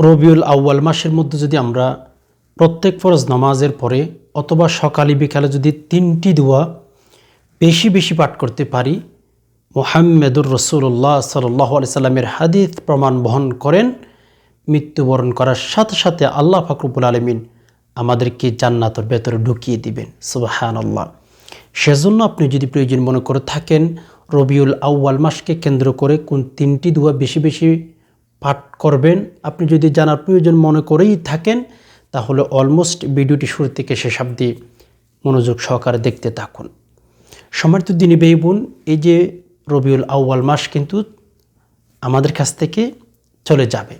রবিউল আউয়াল মাসের মধ্যে যদি আমরা প্রত্যেক ফরজ নামাজের পরে অথবা সকালে বিকালে যদি তিনটি দোয়া বেশি বেশি পাঠ করতে পারি, মোহাম্মদুর রসুল্লাহ সাল্লাহ আলি সাল্লামের হাদিস প্রমাণ বহন করেন, মৃত্যুবরণ করার সাথে সাথে আল্লাহ ফাকরুবুল আলমিন আমাদেরকে জান্নাতের ভেতরে ঢুকিয়ে দিবেন। সুবাহান আল্লাহ সেজন্য আপনি যদি প্রয়োজন মনে করে থাকেন, রবিউল আউয়াল মাসকে কেন্দ্র করে কোন তিনটি দোয়া বেশি বেশি পাঠ করবেন। আপনি যদি জানার প্রয়োজন মনে করেই থাকেন, তাহলে অলমোস্ট ভিডিওটি শুরু থেকে শেষ অবধি মনোযোগ সহকারে দেখতে থাকুন। সম্মানিত দিনী বেই বোন, এই যে রবিউল আউয়াল মাস কিন্তু আমাদের কাছ থেকে চলে যাবে।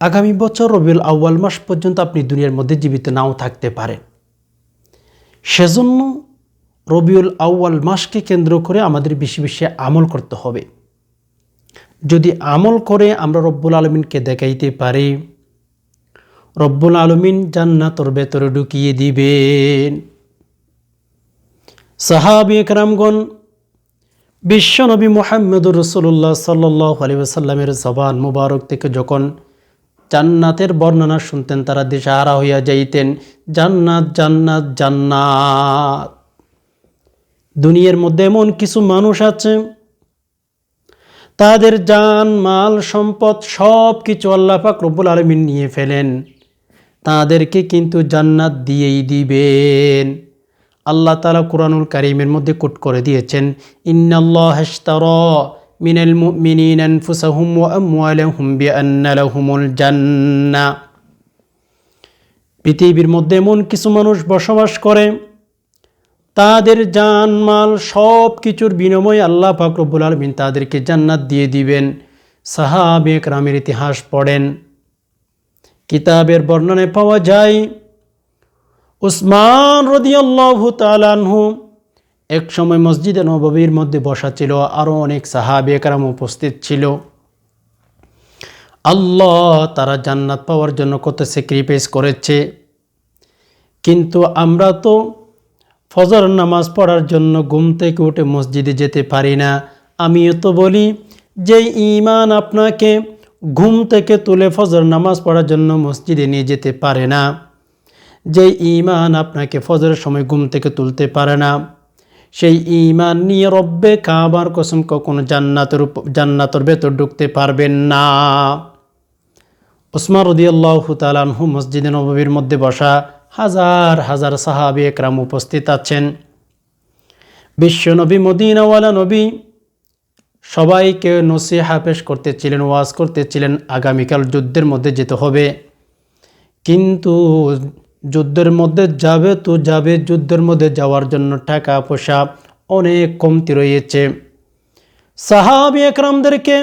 আগামী বছর রবিউল আউয়াল মাস পর্যন্ত আপনি দুনিয়ার মধ্যে জীবিত নাও থাকতে পারেন। সেজন্য রবিউল আউয়াল মাসকে কেন্দ্র করে আমাদের বেশি বেশি আমল করতে হবে। যদি আমল করে আমরা রব্বুল আলমিনকে দেখাইতে পারি, রব্বুল আলমিন জান্নাতর ভেতরে ঢুকিয়ে দিবেন। সাহাবি একরামগণ বিশ্বনবী মোহাম্মদুর রসুল্লাহ সাল্লাহ জবান মুবারক থেকে যখন জান্নাতের বর্ণনা শুনতেন, তারা দিশাহারা হইয়া যাইতেন, জান্নাত জান্নাত জান্নাত। দুনিয়ার মধ্যে এমন কিছু মানুষ আছে তাদের জান, মাল, সম্পদ সব কিছু আল্লাহ পাক রব্বুল আলমিন নিয়ে ফেলেন। তাদেরকে কিন্তু জান্নাত দিয়েই দিবেন। আল্লাহ তালা কোরআনুল কারিমের মধ্যে কোট করে দিয়েছেন, ইন্নাল্লাহ লাহুমুল জান্নাহ পৃথিবীর মধ্যে এমন কিছু মানুষ বসবাস করে তাদের জান মাল সব কিছুর বিনিময়ে আল্লাহ ফাকরবুল আলমিন তাদেরকে জান্নাত দিয়ে দিবেন। সাহাবে রামের ইতিহাস পড়েন। কিতাবের বর্ণনায় পাওয়া যায়, উসমান রদিয়াল্লাহ তালানহু এক সময় মসজিদে নববীর মধ্যে বসা ছিল আরও অনেক সাহাবে একরাম উপস্থিত ছিল। আল্লাহ তারা জান্নাত পাওয়ার জন্য কত স্যাক্রিফাইস করেছে। কিন্তু আমরা তো ফজর নামাজ পড়ার জন্য ঘুম থেকে উঠে মসজিদে যেতে পারি না। আমিও তো বলি, যে ইমান আপনাকে ঘুম থেকে তুলে ফজর নামাজ পড়ার জন্য মসজিদে নিয়ে যেতে পারে না। যে ইমান আপনাকে ফজরের সময় ঘুম থেকে তুলতে পারে না। সেই ইমান নিয়ে রব্বে কাবার কসম কখনো জান্নাতের জান্নাতের ভেতর ঢুকতে পারবেন না। ওসমান রদিয়াল্লাহ তালানহু মসজিদে নবীর মধ্যে বসা হাজার হাজার সাহাবি একরাম উপস্থিত আছেন। বিশ্ব নবী, মদিনাওয়ালা নবী সবাইকে নসিহা পেশ করতেছিলেন, ওয়াজ করতেছিলেন, আগামীকাল যুদ্ধের মধ্যে যেতে হবে। কিন্তু যুদ্ধের মধ্যে যাবে তো যাবে, যুদ্ধের মধ্যে যাওয়ার জন্য টাকা পয়সা অনেক কমতি রয়েছে। সাহাবি একরামদেরকে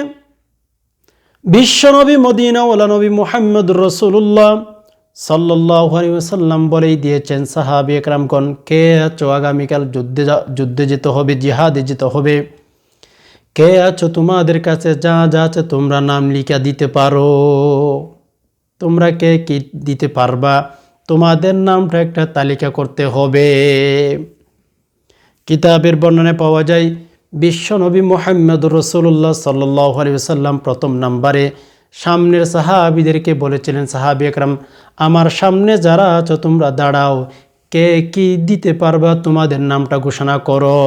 বিশ্বনবী মদিনাওয়ালা নবী মোহাম্মদ রসুল্লাহ সাল্লাহ সাল্লাম বলেই দিয়েছেন সাহাবি একরামগণ, কে আছো আগামীকাল যুদ্ধে যুদ্ধে যেতে হবে, জিহাদে যেতে হবে? কে আছো তোমাদের কাছে? যা যা আছে তোমরা নাম লিখা দিতে পারো। তোমরা কে কি দিতে পারবা? তোমাদের নামটা একটা তালিকা করতে হবে। কিতাবের বর্ণনায় পাওয়া যায়, বিশ্ব নবী মোহাম্মদ রসুল্লাহ সাল্লাহ আলী সাল্লাম প্রথম নাম্বারে সামনের সাহাবিদেরকে বলেছিলেন, সাহাবি একরাম, আমার সামনে যারা আছো তোমরা দাঁড়াও। কে কি দিতে পারবা তোমাদের নামটা ঘোষণা করো?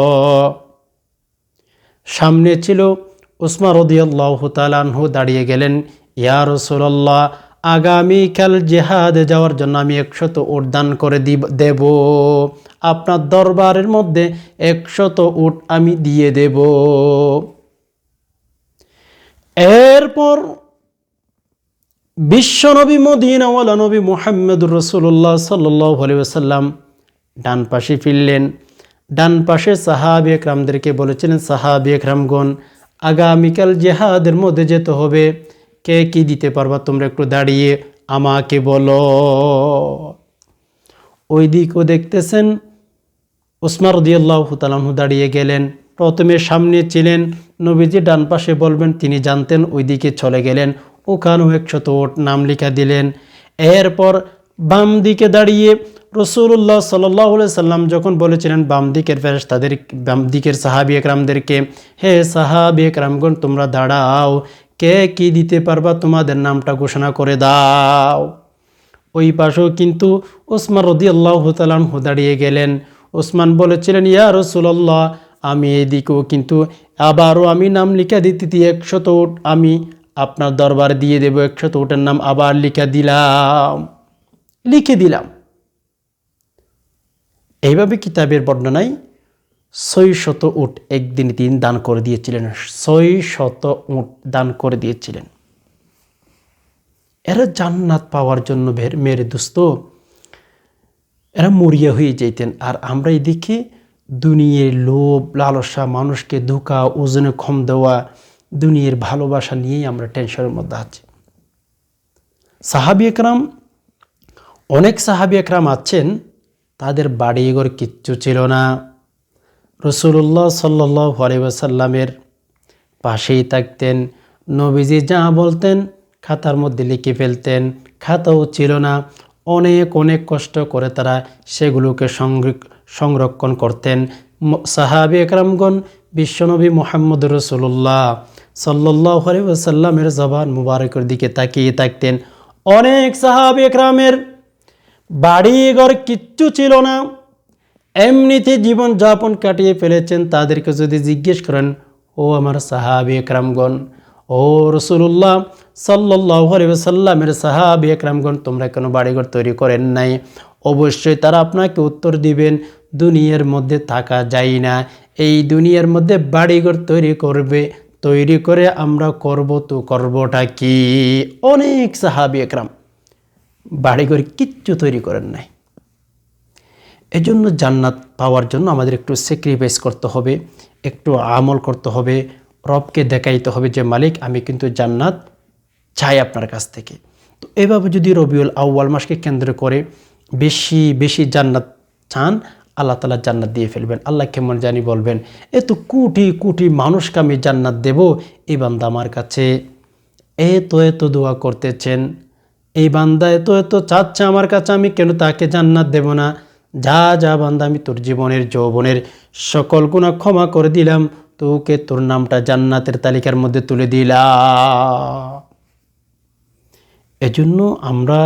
সামনে ছিল উসমা রদিয়াল্লাহ তালানহু দাঁড়িয়ে গেলেন, ইয়া রসুল্লাহ আগামীকাল জেহাদে যাওয়ার জন্য আমি একশত উট দান করে দিব, দেব। আপনার দরবারের মধ্যে একশত উট আমি দিয়ে দেব। এরপর বিশ্বনবী মদিনাওয়ালা নবী মোহাম্মদুর রসুল্লাহ সাল্লাহ ডান পাশে ফিরলেন। ডান পাশে সাহাবি একরামদেরকে বলেছিলেন, সাহাবি একরামগণ, আগামীকাল জেহাদের মধ্যে যেতে হবে। কে কি দিতে পারবা তোমরা একটু দাঁড়িয়ে আমাকে বলো। ওই দিকও দেখতেছেন উসমার রদিয়াল্লাহ তালাহু দাঁড়িয়ে গেলেন। প্রথমে সামনে ছিলেন, নবীজি ডান পাশে বলবেন, তিনি জানতেন, ওই দিকে চলে গেলেন। ওখানেও একশত ওট নাম লিখা দিলেন। এরপর বাম দিকে দাঁড়িয়ে রসুল্লাহ সাল্লাহ সাল্লাম যখন বলেছিলেন বাম দিকের ফেরেস তাদের বাম দিকের সাহাবি একরামদেরকে, হে সাহাবি একরামগণ, তোমরা দাঁড়াও। কে কি দিতে পারবা তোমাদের নামটা ঘোষণা করে দাও। ওই পাশেও কিন্তু ওসমান রদি আল্লাহ তালাহু দাঁড়িয়ে গেলেন। ওসমান বলেছিলেন, ইয়া রসুল্লাহ আমি এদিকেও কিন্তু আবারও আমি নাম লিখা দিতে একশত আমি আপনার দরবার দিয়ে দেব একশত উটের নাম আবার লিখে দিলাম। লিখে দিলাম। এইভাবে কিতাবের বর্ণনায় ছয় শত উট একদিন তিনি দান করে দিয়েছিলেন। ছয় শত উট দান করে দিয়েছিলেন। এরা জান্নাত পাওয়ার জন্য মেরে দোস্ত। এরা মরিয়া হয়ে যেতেন আর আমরা এদিকে দুনিয়ার লোভ, লালসা মানুষকে ধোকা, ওজনে কম দেওয়া দুনিয়ার ভালোবাসা নিয়েই আমরা টেনশনের মধ্যে আছি। সাহাবি একরাম, অনেক সাহাবি একরাম আছেন, তাদের বাড়িঘর কিচ্ছু ছিল না। রসুল্লাহ সাল্লাহ আলিবাসাল্লামের পাশেই থাকতেন, নবীজি যা বলতেন খাতার মধ্যে লিখে ফেলতেন, খাতাও ছিল না। অনেক অনেক কষ্ট করে তারা সেগুলোকে সংরক- সংরক্ষণ করতেন। সাহাবি একরামগণ, বিশ্বনবী মোহাম্মদ রসুল্লাহ সাল্লাহ আলিবাসাল্লামের জবান মুবারকের দিকে তাকিয়ে থাকতেন। অনেক সাহাব একরামের বাড়ি ঘর কিচ্ছু ছিল না। এমনিতে জীবন যাপন কাটিয়ে ফেলেছেন। তাদেরকে যদি জিজ্ঞেস করেন, ও আমার সাহাবি একরামগণ, ও রসুল্লাহ সাল্লাহ সাল্লামের সাহাবি একরামগণ, তোমরা কেন বাড়িঘর তৈরি করেন নাই? অবশ্যই তারা আপনাকে উত্তর দিবেন, দুনিয়ার মধ্যে থাকা যায় না। এই দুনিয়ার মধ্যে বাড়িঘর তৈরি করবে তৈরি করে আমরা করব তো করবটা কি? অনেক সাহাবি একরাম বাড়ি করে কিচ্ছু তৈরি করেন নাই। এজন্য জান্নাত পাওয়ার জন্য আমাদের একটু স্যাক্রিফাইস করতে হবে, একটু আমল করতে হবে, রবকে দেখাইতে হবে যে, মালিক, আমি কিন্তু জান্নাত চাই আপনার কাছ থেকে। তো এভাবে যদি রবিউল আউ্য়াল মাসকে কেন্দ্র করে বেশি বেশি জান্নাত চান আল্লাহ তালা জান্নাত দিয়ে ফেলবেন। আল্লাহ কেমন জানি বলবেন এত কোটি কোটি মানুষকে আমি জান্নাত দেব এই বান্দা আমার কাছে এত এত দোয়া করতেছেন এই বান্দা এত এত চাচ্ছে আমার কাছে, আমি কেন তাকে জান্নাত দেব না? যা যা বান্দা, আমি তোর জীবনের যৌবনের সকল গুণা ক্ষমা করে দিলাম, তোকে তোর নামটা জান্নাতের তালিকার মধ্যে তুলে দিলাম। এজন্য আমরা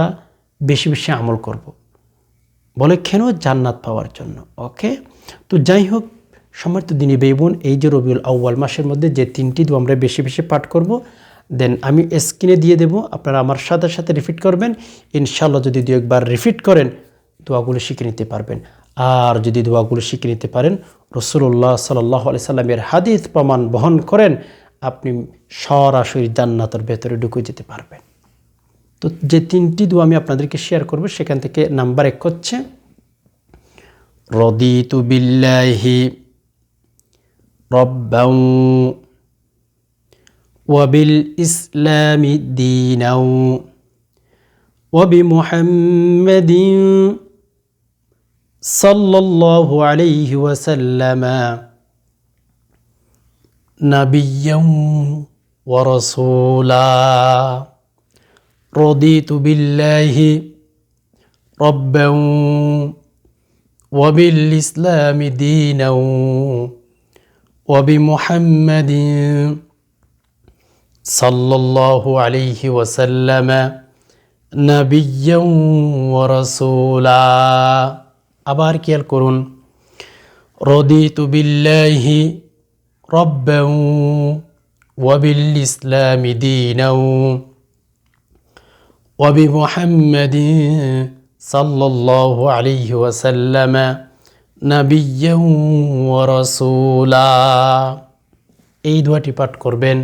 বেশি বেশি আমল করব। বলে, কেন জান্নাত পাওয়ার জন্য? ওকে, তো যাই হোক, সমর্থ দিনী বেবুন এই যে রবিউল আউ্য়াল মাসের মধ্যে যে তিনটি দু আমরা বেশি বেশি পাঠ করব, দেন আমি স্ক্রিনে দিয়ে দেব, আপনারা আমার সাথে সাথে রিপিট করবেন ইনশাল্লাহ যদি দু একবার রিপিট করেন, দোয়াগুলো শিখে নিতে পারবেন। আর যদি দোয়াগুলো শিখে নিতে পারেন রসুল্লাহ সাল্লাহ আলি সাল্লামের হাদিস প্রমাণ বহন করেন, আপনি সরাসরি জান্নাতের ভেতরে ঢুকে যেতে পারবেন। তো যে তিনটি দোয়া আমি আপনাদেরকে শেয়ার করব সেখান থেকে নাম্বার এক হচ্ছে রদিতু বিল্লাহি রব্বাউ ওয়াবিল ইসলামি দিনাউ وبمحمد صلى الله عليه وسلم نبيا ورسولا رضيت بالله ربا وبالإسلام دينا وبمحمد صلى الله عليه وسلم نبيا ورسولا আবার খেয়াল করুন رضيت بالله ربا وبالإسلام دينا وبمحمد صلى الله عليه وسلم نبيا ورسولا এই দোয়াটি পাঠ করবেন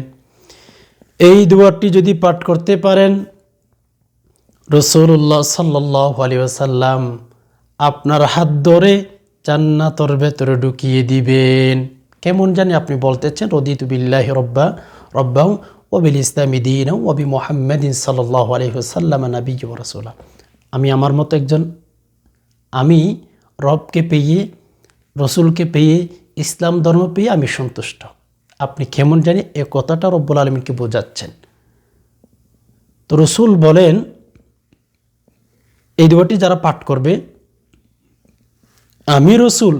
এই দোয়াটি যদি পাঠ করতে পারেন রসুল্লাহ সাল্লাহ আলী ওসাল্লাম আপনার হাত ধরে জান্নাতর ভেতরে ঢুকিয়ে দিবেন কেমন জানি আপনি বলতেছেন রদিতু বিল্লাহ রব্বা রব্বাউ ওবিল দিন ওবি মোহাম্মদিন সাল্লাহ আলহিহসাল্লাম নবী রসুল্লাহ আমি আমার মতো একজন, আমি রবকে পেয়ে, রসুলকে পেয়ে, ইসলাম ধর্ম পেয়ে আমি সন্তুষ্ট। আপনি কেমন জানি এ কথাটা রব্বুল আলমীকে বোঝাচ্ছেন। তো রসুল বলেন, এই দোয়াটি যারা পাঠ করবে, আমি রসুল,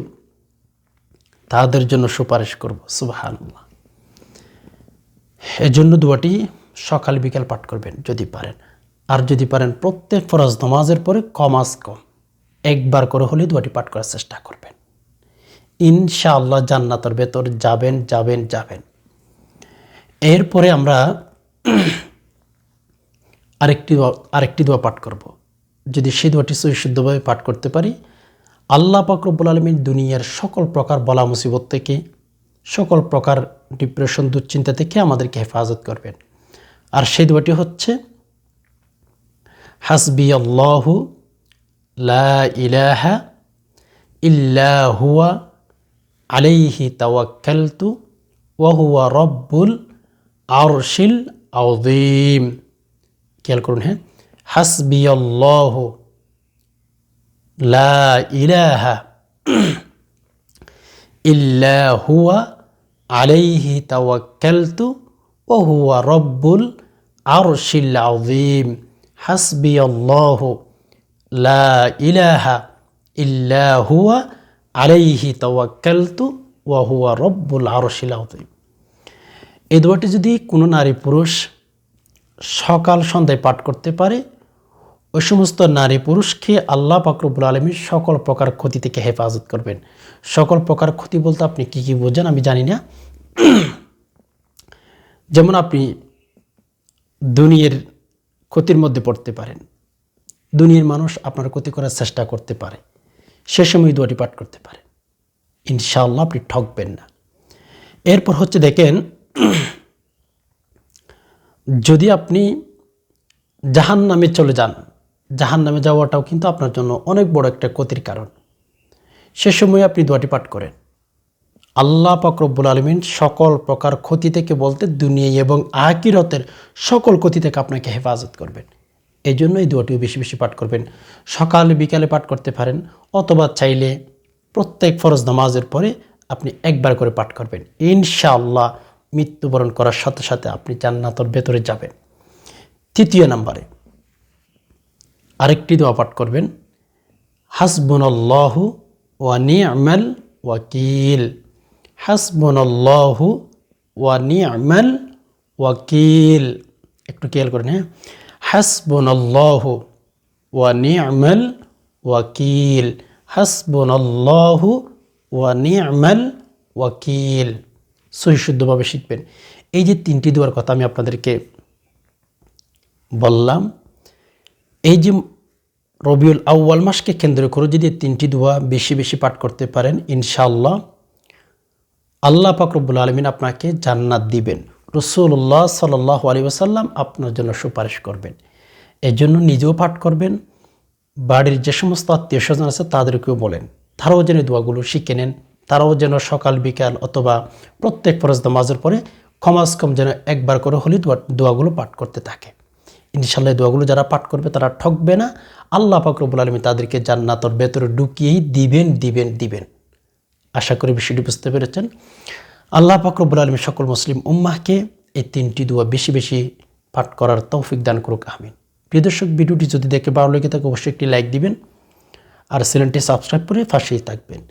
তাদের জন্য সুপারিশ করব। সুবাহান্লাহ এজন্য দোয়াটি সকাল বিকাল পাঠ করবেন যদি পারেন। আর যদি পারেন প্রত্যেক ফরজ নামাজের পরে কমাস কম। একবার করে হলে দোয়াটি পাঠ করার চেষ্টা করবেন। ইনশাআল্লাহ জান্নাতের ভেতর যাবেন যাবেন যাবেন। এরপরে আমরা আরেকটি আরেকটি দোয়া পাঠ করব। যদি সেই দোয়াটি সহিশুদ্ধভাবে পাঠ করতে পারি, আল্লাহ পাকরবুল আলমীর দুনিয়ার সকল প্রকার বলা মুসিবত থেকে সকল প্রকার ডিপ্রেশন দুশ্চিন্তা থেকে আমাদেরকে হেফাজত করবেন। আর সেই দোয়াটি হচ্ছে হাসবি আল্লাহু লা ইলাহা ইল্লা হুয়া আলাইহি তাওয়াক্কালতু ওয়া হুয়া রব্বুল আরশিল আযীম। খেয়াল করুন হ্যাঁ। হাসবি আল্লাহ লা ইলাহা ইল্লা হুয়া আলাইহি তাওয়াক্কালতু ওয়া হুয়া রব্বুল আরশিল আযীম। হাসবি আল্লাহ লা ইলাহা ইল্লা হুয়া আলাইহি তাওয়াক্কালতু ওয়া হুয়া রব্বুল আরশিল আযীম। এই দোয়াটি যদি কোনো নারী পুরুষ সকাল সন্ধ্যায় পাঠ করতে পারে ওই সমস্ত নারী পুরুষকে আল্লাহ পাকরবুল আলমীর সকল প্রকার ক্ষতি থেকে হেফাজত করবেন। সকল প্রকার ক্ষতি বলতে আপনি কি কি বোঝেন আমি জানি না। যেমন আপনি দুনিয়ার ক্ষতির মধ্যে পড়তে পারেন। দুনিয়ার মানুষ আপনার ক্ষতি করার চেষ্টা করতে পারে। সে সময় দোয়াটি পাঠ করতে পারে। ইনশাআল্লাহ আপনি ঠকবেন না। এরপর হচ্ছে দেখেন, যদি আপনি জাহান নামে চলে যান জাহান নামে যাওয়াটাও কিন্তু আপনার জন্য অনেক বড় একটা ক্ষতির কারণ। সে সময় আপনি দোয়াটি পাঠ করেন। আল্লাহ পাকরব্বুল আলমিন সকল প্রকার ক্ষতি থেকে বলতে দুনিয়া এবং আকিরতের সকল ক্ষতি থেকে আপনাকে হেফাজত করবেন। এই জন্য এই দোয়াটিও বেশি বেশি পাঠ করবেন। সকাল, বিকালে পাঠ করতে পারেন অথবা চাইলে প্রত্যেক ফরজ নামাজের পরে আপনি একবার করে পাঠ করবেন। ইনশাআল্লাহ মৃত্যুবরণ করার সাথে সাথে আপনি জান্নাতর ভেতরে যাবেন। তৃতীয় নাম্বারে আরেকটি দোয়া পাঠ করবেন। হাসবুনাল্লাহু ওয়া নি'মাল ওয়াকিল। হাসবুনাল্লাহু ওয়া নি'মাল ওয়াকিল। একটু খেয়াল করেন হ্যাঁ। হাসবুনাল্লাহু ওয়া নি'মাল ওয়াকিল। হাসবুনাল্লাহু ওয়া নি'মাল ওয়াকিল। সহি শুদ্ধভাবে শিখবেন। এই যে তিনটি দোয়ার কথা আমি আপনাদেরকে বললাম এই যে রবিউল আউ্য়াল মাসকে কেন্দ্র করে যদি তিনটি দোয়া বেশি বেশি পাঠ করতে পারেন, ইনশাআল্লাহ আল্লাহ পাকরবুল আলমিন আপনাকে জান্নাত দিবেন। রসুল্লাহ সাল্লাহ আলী ওসাল্লাম আপনার জন্য সুপারিশ করবেন। এর জন্য নিজেও পাঠ করবেন, বাড়ির যে সমস্ত আত্মীয় স্বজন আছে তাদেরকেও বলেন, তারাও যেন দোয়াগুলো শিখে নেন, তারাও যেন সকাল, বিকাল অথবা প্রত্যেক ফরজ নামাজের পরে কমাস কম যেন একবার করে হলে দোয়া দোয়াগুলো পাঠ করতে থাকে। ইনশাল্লাহ দোয়াগুলো যারা পাঠ করবে তারা ঠকবে না। আল্লাহ পাকরবুল আলমী তাদেরকে জান্নাতর ভেতরে ঢুকিয়েই দিবেন দিবেন দিবেন। আশা করি বিষয়টি বুঝতে পেরেছেন। আল্লাহ পাকরবুল আলমী সকল মুসলিম উম্মাহকে এই তিনটি দোয়া বেশি বেশি পাঠ করার তৌফিক দান করুক, আমিন। প্রিয় দর্শক, ভিডিওটি যদি দেখে ভালো লেগে থাকে, অবশ্যই একটি লাইক দিবেন। আর চ্যানেলটি সাবস্ক্রাইব করে ফাঁসিয়ে থাকবেন।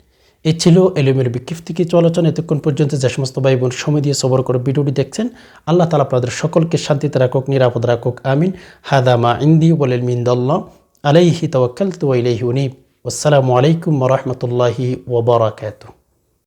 এই ছিল এলিমের বিক্ষিপ্তি কি চলাচল এতক্ষণ পর্যন্ত যে সমস্ত ভাই বোন সময় দিয়ে সবর করে ভিডিওটি দেখছেন, আল্লাহ তালা আপনাদের সকলকে শান্তিতে রাখুক, নিরাপদ রাখুক, আমিন। হাদামা ইন্দি বলেন মিন্দাল্লাহ, আলাইহি তওয়াক্কাল তু ইলাইহি উনিব। আসসালামু আলাইকুম ওয়া রাহমাতুল্লাহি ওয়া বারাকাতুহু।